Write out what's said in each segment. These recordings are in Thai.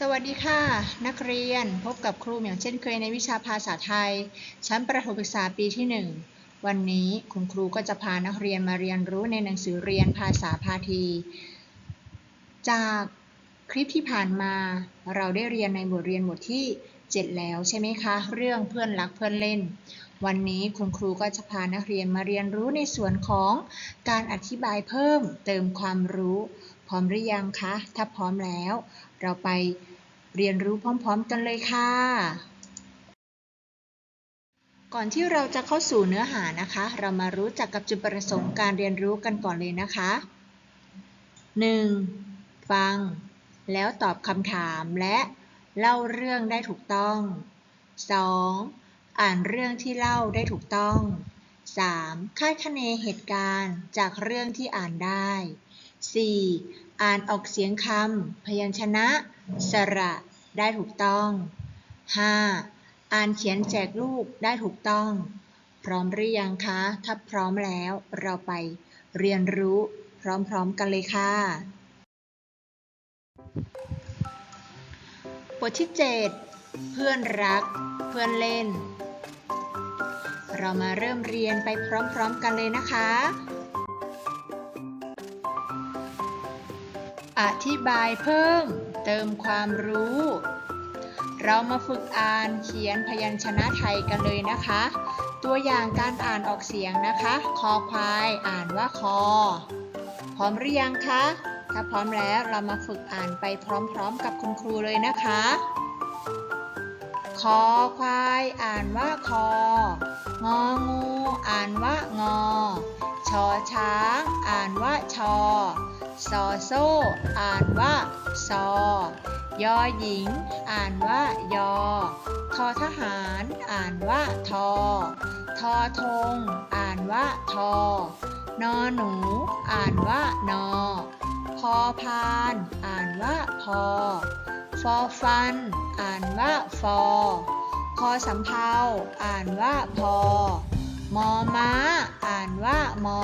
สวัสดีค่ะ นักเรียนพบกับครูอย่างเช่นเคยในวิชาภาษาไทย ชั้นประถมศึกษาปีที่ 1 วันนี้คุณครูก็จะพานักเรียนมาเรียนรู้ในหนังสือเรียนภาษาพาที จากคลิปที่ผ่านมาเราได้เรียนในบทเรียนบทที่ 7 แล้วใช่ไหมคะ เรื่องเพื่อนรักเพื่อนเล่น วันนี้คุณครูก็จะพานักเรียนมาเรียนรู้ในส่วนของการอธิบายเพิ่มเติมความรู้ พร้อมหรือยังคะ ถ้าพร้อมแล้ว เราไปเรียนรู้พร้อมๆกันเลยค่ะ ก่อนที่เราจะเข้าสู่เนื้อหานะคะ เรามารู้จักกับจุดประสงค์การเรียนรู้กันก่อนเลยนะคะ 1. ฟัง แล้วตอบคำถามและเล่าเรื่องได้ถูกต้อง 2. อ่านเรื่องที่เล่าได้ถูกต้อง 3. คาดคะเนเหตุการณ์จากเรื่องที่อ่านได้ 4. อ่านออกเสียงคำพยัญชนะ สระ ได้ถูกต้อง 5. อ่านเขียนแจกลูกได้ถูกต้อง พร้อมหรือยังคะ ถ้าพร้อมแล้วเราไปเรียนรู้พร้อมๆกันเลยค่ะ บทที่ 7 เพื่อนรัก เพื่อนเล่น เรามาเริ่มเรียนไปพร้อมๆกันเลยนะคะ อธิบายเพิ่ม เติมความรู้ เรามาฝึกอ่านเขียนพยัญชนะไทยกันเลยนะคะ ตัวอย่างการอ่านออกเสียงนะคะ คอควายอ่านว่าคอ พร้อมหรือยังคะ ถ้าพร้อมแล้วเรามาฝึกอ่านไปพร้อมๆ กับคุณครูเลยนะคะ คอควายอ่านว่าคอ งองูอ่านว่างอ ชอช้าง อ่านว่าชอ ซอโซ อ่านว่า ซอ ยอหญิง อ่านว่า ยอ ทอทหาร อ่านว่า ทอ ทอธงอ่านว่า ทอ นอหนู อ่านว่า นอ พอพาน อ่านว่า พอ ฟอฟัน อ่านว่า ฟอพอสำเภา อ่านว่า พอ มอม้า อ่านว่า มอ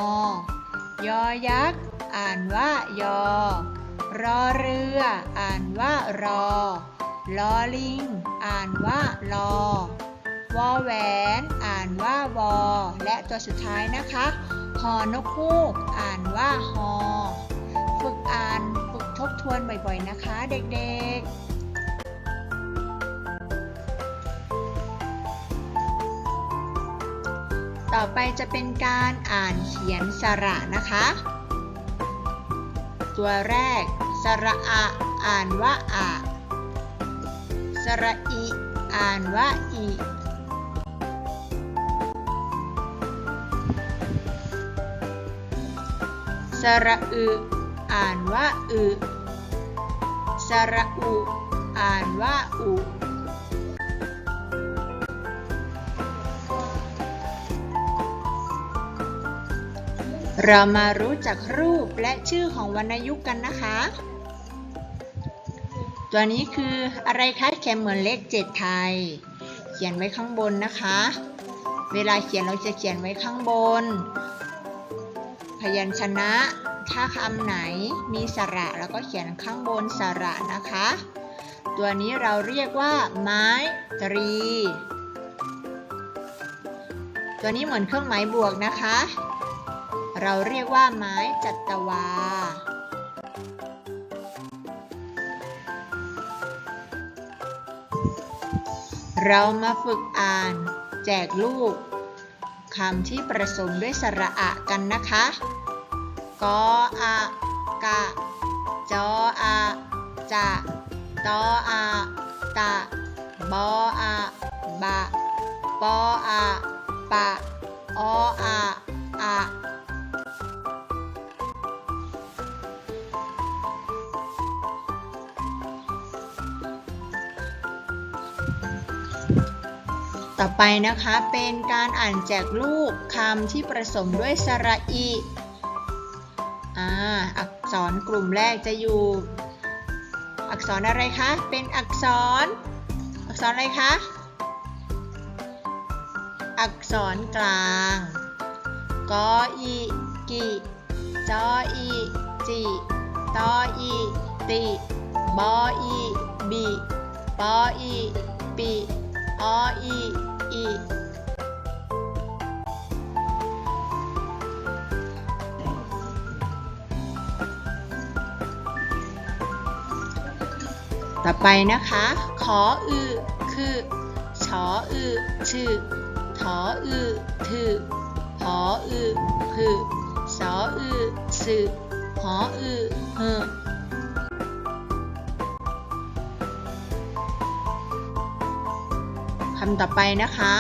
ยอยักษ์ อ่านว่ายอ รอเรือ อ่านว่ารอ ลอลิง อ่านว่า ลอ วอแหวน อ่านว่าวอ และตัวสุดท้ายนะคะหอนกฮูก อ่านว่าฮอฝึกอ่าน ฝึกทบทวนบ่อยๆนะคะ เด็กๆต่อไปจะเป็นการอ่านเขียนสระนะคะ ตัวแรก สระอะอ่านว่าอะสระอิอ่านว่าอิสระอึอ่านว่าอึสระอุอ่านว่าอุ เรามารู้จักรูปและชื่อของวรรณยุกต์กันนะคะ ตัวนี้คืออะไรคะเขียนเหมือนเลขเจ็ดไทย เขียนไว้ข้างบนนะคะ เวลาเขียนเราจะเขียนไว้ข้างบน พยัญชนะ ถ้าคำไหนมีสระแล้วก็เขียนข้างบนสระนะคะ ตัวนี้เราเรียกว่า ไม้ตรี ตัวนี้เหมือนเครื่องหมายบวกนะคะ เราเรียกว่าไม้จัตวา เรามาฝึกอ่าน แจกลูกคำที่ประสมด้วยสระอะกันนะคะ กออะ กะ จออะ จะตออะ ตะ บออะ บะ ปออะ ปะ ออะ อะ ต่อไปนะคะเป็นการอ่านแจกลูกคำที่ประสมด้วยสระอีอ่าอักษรกลุ่มแรกจะอยู่ อักษรอะไรคะ เป็นอักษร อักษรอะไรคะ อักษรกลางกออีกิจออีจิตออีติบออีบบิปออีปิอ ต่อไปนะคะ ขออือ คือชออือชื่อถออือถือหออือคือสออือสื่อหออือเฮอคำต่อไปนะคะ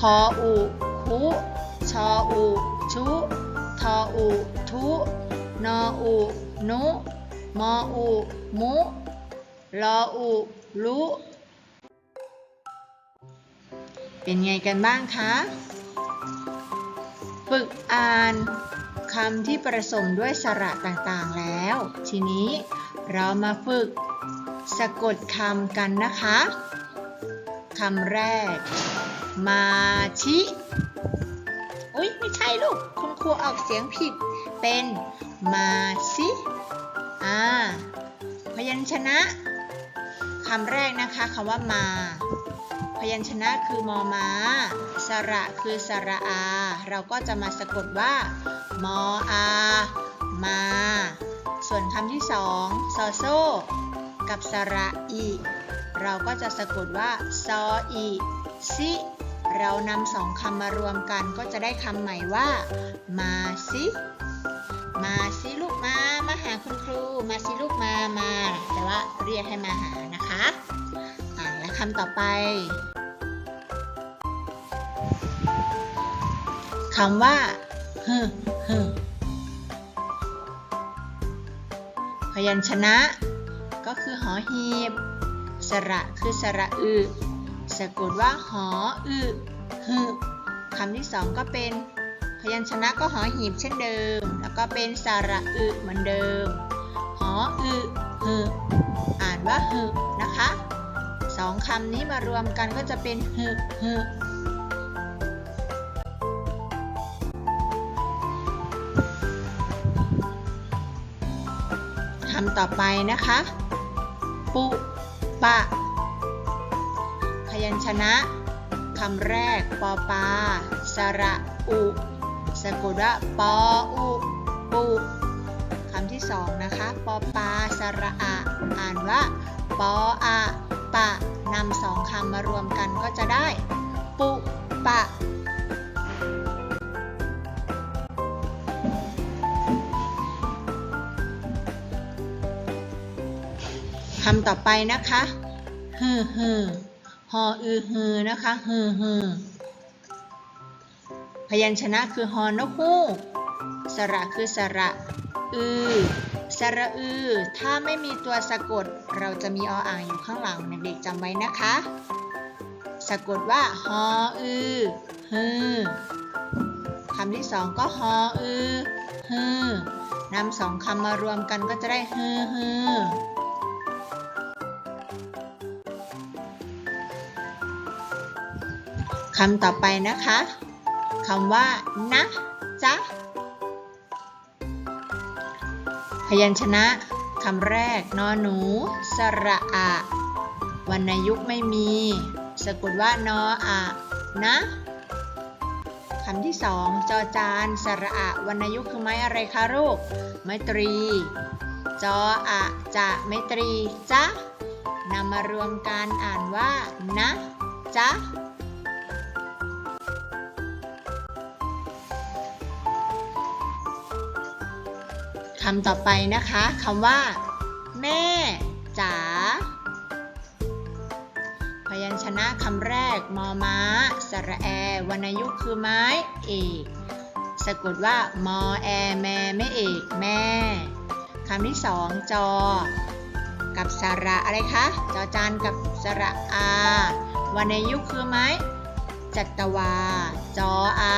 คออูคุชออูชุทออูทุนออูนุ มออู มุลออู ลุเป็นไงกันบ้างคะ ฝึกอ่านคำที่ประสมด้วยสระต่างๆแล้ว ทีนี้เรามาฝึกสะกดคำกันนะคะคำแรก มาชิ อุ๊ย ไม่ใช่ลูก คุณครูออกเสียงผิด เป็นมาชิ อ่าพยัญชนะคำแรกนะคะคำว่ามา พยัญชนะคือมอมาสระคือสระอา เราก็จะมาสะกดว่ามออา มา ส่วนคำที่สองซอโซ กับสระอี เราก็จะสะกดว่าซออีซิเรานำสองคำมารวมกันก็จะได้คำใหม่ว่า มาซิ มาสิ รูมาสิลูกมามาแต่ว่าเรียกให้มาหานะคะอ่าและคำต่อไปคำว่าฮึฮึพยัญชนะ ก็คือหอหีบ สระคือสระอึสะกดว่าหออึฮึคำที่สองก็เป็นพยัญชนะก็หอหีบเช่นเดิม แล้วก็เป็นสระอึเหมือนเดิม ว่าฮึนะคะสองคำนี้มารวมกันก็จะเป็นฮึฮึคำต่อไปนะคะ ปุปะ พยัญชนะคำแรกปอปา สระอุสะกดว่าปออุปุคำที่สองนะคะ ปอปา สระอะ อ่านว่า ปออะปะนำสองคำมารวมกันก็จะได้ ปุปะคำต่อไปนะคะฮือฮือฮออือฮือนะคะฮือฮือพยัญชนะคือฮอนกฮูกสระคือสระ อือ สระอือ ถ้าไม่มีตัวสะกด เราจะมีออ่างอยู่ข้างหลังเด็กๆจำไว้นะคะ สะกดว่าฮออือฮือคำที่สองก็ฮออือฮือนำสองคำมารวมกันก็จะได้ฮือฮือคำต่อไปนะคะคำว่านะจ๊ะ พยัญชนะคำแรก นอหนู สระอะวรรณยุกไม่มี สะกดว่านออะนะคำที่สองจอจานสระอะวรรณยุกคือไม้อะไรคะลูกไม้ตรี จออะจะไม้ตรีจ๊ะนำมารวมกันอ่านว่า นะจ๊ะ คำต่อไปนะคะคำว่า แม่จ๋าพยัญชนะคำแรก มอม้า สระแอ วรรณยุกต์คือไม้เอกสะกดว่ามอแอแม่ไม่เอกแม่คำที่สองจอ กับสระอะไรคะจอจานกับสระอาวรรณยุกต์คือไม้จัตวา จออา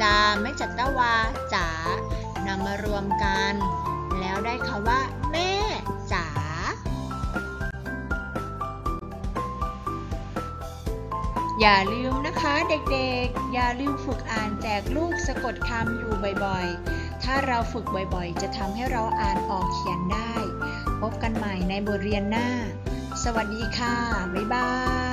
จา ไม่จัตวาจ๋านำมารวมกัน แล้วได้คำว่า แม่จ๋าอย่าลืมนะคะเด็กๆ อย่าลืมฝึกอ่านแจกลูกสะกดคำอยู่บ่อยๆ ถ้าเราฝึกบ่อยๆ จะทำให้เราอ่านออกเขียนได้โอบกันใหม่ในบทเรียนหน้า สวัสดีค่ะ บ๊ายบาย